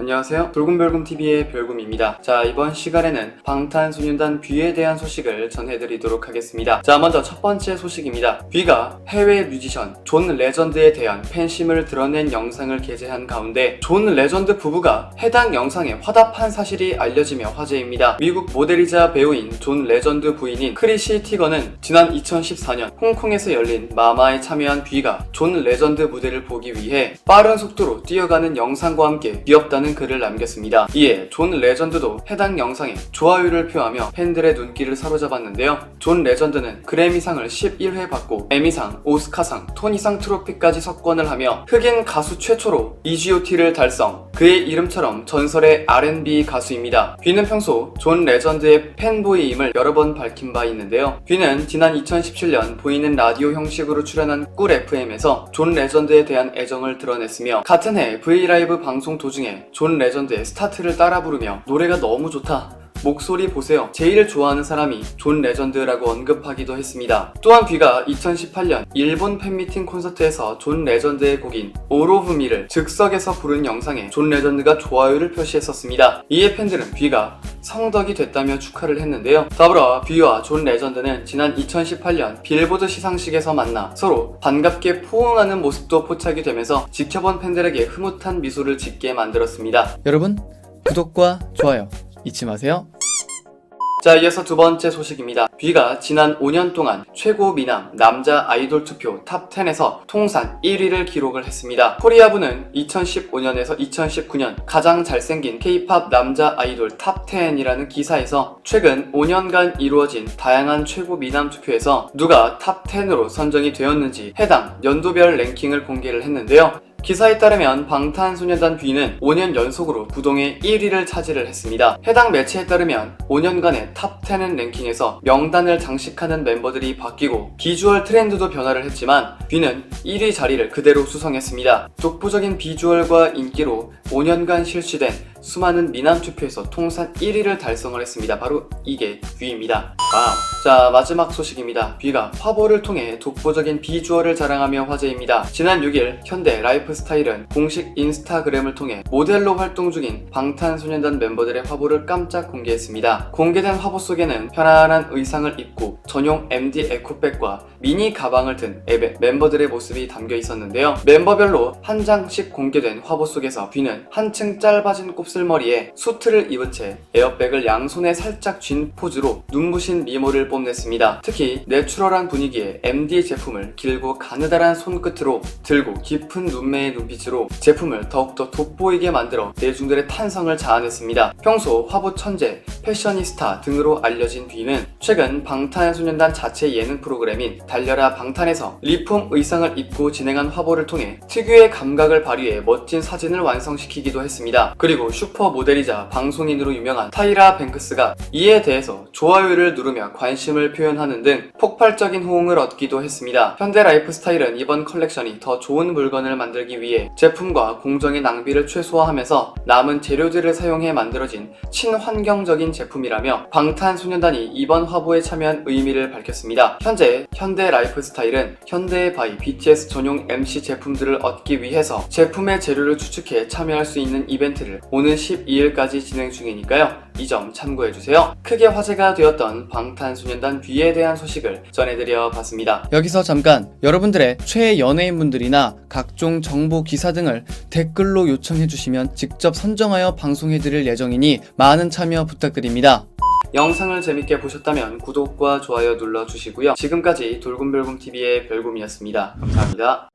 안녕하세요. 돌곰별곰TV의 별곰입니다. 자, 이번 시간에는 방탄소년단 뷔에 대한 소식을 전해드리도록 하겠습니다. 자, 먼저 첫 번째 소식입니다. 뷔가 해외 뮤지션 존 레전드에 대한 팬심을 드러낸 영상을 게재한 가운데 존 레전드 부부가 해당 영상에 화답한 사실이 알려지며 화제입니다. 미국 모델이자 배우인 존 레전드 부인인 크리시 티거는 지난 2014년 홍콩에서 열린 마마에 참여한 뷔가 존 레전드 무대를 보기 위해 빠른 속도로 뛰어가는 영상과 함께 귀엽다는 글을 남겼습니다. 이에 존 레전드도 해당 영상에 좋아요를 표하며 팬들의 눈길을 사로잡았는데요. 존 레전드는 그래미상을 11회 받고 에미상, 오스카상, 토니상 트로피까지 석권을 하며 흑인 가수 최초로 EGOT를 달성. 그의 이름처럼 전설의 R&B 가수입니다. 뷔는 평소 존 레전드의 팬보이임을 여러 번 밝힌 바 있는데요. 뷔는 지난 2017년 보이는 라디오 형식으로 출연한 꿀 FM에서 존 레전드에 대한 애정을 드러냈으며 같은 해 브이라이브 방송 도중에 존 레전드의 스타트를 따라 부르며 노래가 너무 좋다. 목소리 보세요. 제일 좋아하는 사람이 존 레전드라고 언급하기도 했습니다. 또한 뷔가 2018년 일본 팬미팅 콘서트에서 존 레전드의 곡인 오로브미를 즉석에서 부른 영상에 존 레전드가 좋아요를 표시했었습니다. 이에 팬들은 뷔가 성덕이 됐다며 축하를 했는데요. 더불어 뷔와 존 레전드는 지난 2018년 빌보드 시상식에서 만나 서로 반갑게 포옹하는 모습도 포착이 되면서 지켜본 팬들에게 흐뭇한 미소를 짓게 만들었습니다. 여러분, 구독과 좋아요 잊지 마세요. 자, 이어서 두 번째 소식입니다. 뷔가 지난 5년 동안 최고 미남 남자 아이돌 투표 탑 10에서 통산 1위를 기록을 했습니다. 코리아부는 2015년에서 2019년 가장 잘생긴 K-팝 남자 아이돌 탑 10이라는 기사에서 최근 5년간 이루어진 다양한 최고 미남 투표에서 누가 탑 10으로 선정이 되었는지 해당 연도별 랭킹을 공개를 했는데요. 기사에 따르면 방탄소년단 뷔는 5년 연속으로 부동의 1위를 차지를 했습니다. 해당 매체에 따르면 5년간의 탑10 랭킹에서 명단을 장식하는 멤버들이 바뀌고 비주얼 트렌드도 변화를 했지만 뷔는 1위 자리를 그대로 수성했습니다. 독보적인 비주얼과 인기로 5년간 실시된 수많은 미남 투표에서 통산 1위를 달성을 했습니다. 바로 이게 뷔입니다. 아, 자 마지막 소식입니다. 뷔가 화보를 통해 독보적인 비주얼을 자랑하며 화제입니다. 지난 6일 현대 라이프스타일은 공식 인스타그램을 통해 모델로 활동 중인 방탄소년단 멤버들의 화보를 깜짝 공개했습니다. 공개된 화보 속에는 편안한 의상을 입고 전용 MD 에코백과 미니 가방을 든 앱의 멤버들의 모습이 담겨 있었는데요. 멤버별로 한 장씩 공개된 화보 속에서 뷔는 한층 짧아진 곱슬머리에 수트를 입은 채 에어백을 양손에 살짝 쥔 포즈로 눈부신 미모를 뽐냈습니다. 특히 내추럴한 분위기에 MD 제품을 길고 가느다란 손끝으로 들고 깊은 눈매의 눈빛으로 제품을 더욱더 돋보이게 만들어 대중들의 탄성을 자아냈습니다. 평소 화보 천재, 패셔니스타 등으로 알려진 뷔는 최근 방탄소년단 자체 예능 프로그램인 달려라 방탄에서 리폼 의상을 입고 진행한 화보를 통해 특유의 감각을 발휘해 멋진 사진을 완성시키기도 했습니다. 그리고 슈퍼 모델이자 방송인으로 유명한 타이라 뱅크스가 이에 대해서 좋아요를 누르며 관심을 표현하는 등 폭발적인 호응을 얻기도 했습니다. 현대 라이프 스타일은 이번 컬렉션이 더 좋은 물건을 만들기 위해 제품과 공정의 낭비를 최소화하면서 남은 재료들을 사용해 만들어진 친환경적인 제품이라며 방탄소년단이 이번 화보에 참여한 의미를 밝혔습니다. 현재 현대 라이프스타일은 현대의 바이 BTS 전용 MC 제품들을 얻기 위해서 제품의 재료를 추측해 참여할 수 있는 이벤트를 오는 12일까지 진행 중이니까요. 이 점 참고해주세요. 크게 화제가 되었던 방탄소년단 뷔에 대한 소식을 전해드려 봤습니다. 여기서 잠깐 여러분들의 최애 연예인분들이나 각종 정보 기사 등을 댓글로 요청해주시면 직접 선정하여 방송해드릴 예정이니 많은 참여 부탁드립니다. 영상을 재밌게 보셨다면 구독과 좋아요 눌러주시고요. 지금까지 돌곰별곰TV의 별곰이었습니다. 감사합니다.